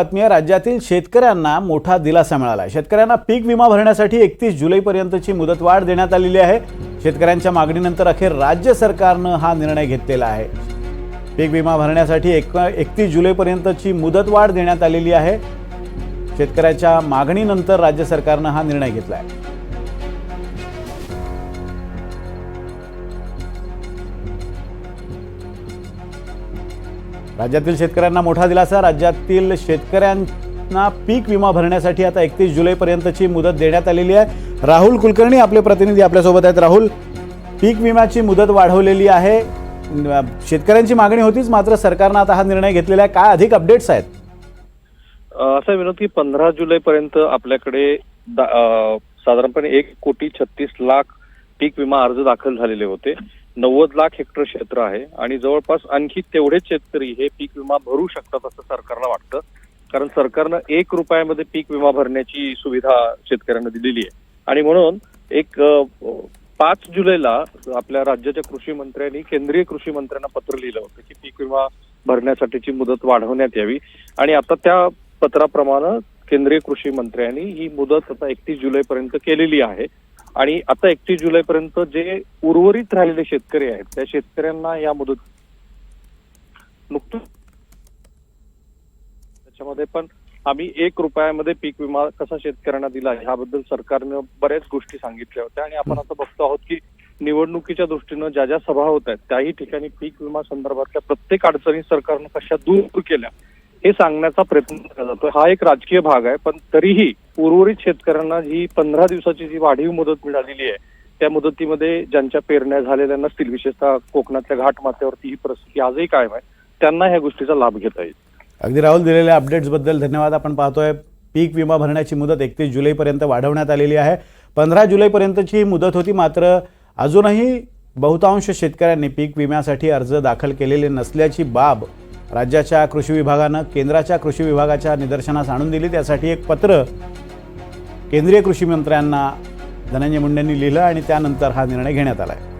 बातमी आहे राज्यातील शेतकऱ्यांना मोठा दिलासा मिळाला आहे शेतकऱ्यांना पीक विमा भरण्यासाठी एकतीस जुलैपर्यंतची मुदतवाढ देण्यात आलेली आहे. शेतकऱ्यांच्या मागणीनंतर अखेर राज्य सरकारनं हा निर्णय घेतलेला आहे. पीक विमा भरण्यासाठी एक एकतीस जुलैपर्यंतची मुदतवाढ देण्यात आलेली आहे. शेतकऱ्याच्या मागणीनंतर राज्य सरकारनं हा निर्णय घेतला आहे राज्यातील शेतकऱ्यांना मोठा दिलासा. राज्यातील शेतकऱ्यांना पीक विमा भरण्यासाठी आता एकतीस जुलैपर्यंतची मुदत देण्यात आलेली आहे. राहुल कुलकर्णी आपले प्रतिनिधी आपल्यासोबत आहेत. राहुल पीक विम्याची मुदत वाढवलेली आहे. शेतकऱ्यांची मागणी होतीच मात्र सरकारनं आता हा निर्णय घेतलेला आहे. काय अधिक अपडेट्स आहेत? असं विनोद की पंधरा जुलैपर्यंत आपल्याकडे दा- साधारणपणे एक कोटी छत्तीस लाख पीक विमा अर्ज दाखल झालेले होते. नव्वद लाख हेक्टर क्षेत्र आहे आणि जवळपास आणखी तेवढेच शेतकरी हे पीक विमा भरू शकतात असं सरकारला वाटतं. कारण सरकारनं एक रुपयामध्ये पीक विमा भरण्याची सुविधा शेतकऱ्यांना दिलेली आहे. आणि म्हणून एक पाच जुलैला आपल्या राज्याच्या कृषी मंत्र्यांनी केंद्रीय कृषी मंत्र्यांना पत्र लिहिलं होतं की पीक विमा भरण्यासाठीची मुदत वाढवण्यात यावी. आणि आता त्या पत्राप्रमाणे केंद्रीय कृषी मंत्र्यांनी ही मुदत आता एकतीस जुलैपर्यंत केलेली आहे. आणि आता एकतीस जुलैपर्यंत जे उर्वरित राहिलेले शेतकरी आहेत त्या शेतकऱ्यांना या मुदत नुकतंच त्याच्यामध्ये पण आम्ही एक रुपयामध्ये पीक विमा कसा शेतकऱ्यांना दिला ह्याबद्दल सरकारनं बऱ्याच गोष्टी सांगितल्या होत्या. आणि आपण आता बघतो आहोत की निवडणुकीच्या दृष्टीनं ज्या ज्या सभा होत आहेत त्याही ठिकाणी पीक विमा संदर्भातल्या प्रत्येक अडचणी सरकारनं कशा दूर केल्या हे सांगण्याचा प्रयत्न केला जातोय. हा एक राजकीय भाग आहे पण तरीही उर्वरित शेतकऱ्यांना ही पंधरा दिवसाची जी वाढीव मदत मिळालेली आहे त्या मुदतीमध्ये ज्यांच्या पेरण्या झालेल्या नसतील विशेषतः कोकणातल्या घाट माथ्यावरती ही परिस्थिती आजही कायम आहे त्यांना ह्या गोष्टीचा लाभ घेता येईल. अगदी राहुल दिलेल्या अपडेट्सबद्दल धन्यवाद. आपण पाहतोय पीक विमा भरण्याची मुदत एकतीस जुलैपर्यंत वाढवण्यात आलेली आहे. पंधरा जुलैपर्यंतची ही मुदत होती मात्र अजूनही बहुतांश शेतकऱ्यांनी पीक विम्यासाठी अर्ज दाखल केलेले नसल्याची बाब राज्याच्या कृषी विभागानं केंद्राच्या कृषी विभागाच्या निदर्शनास आणून दिली. त्यासाठी एक पत्र केंद्रीय कृषी मंत्र्यांना धनंजय मुंडेंनी लिहिलं आणि त्यानंतर हा निर्णय घेण्यात आला आहे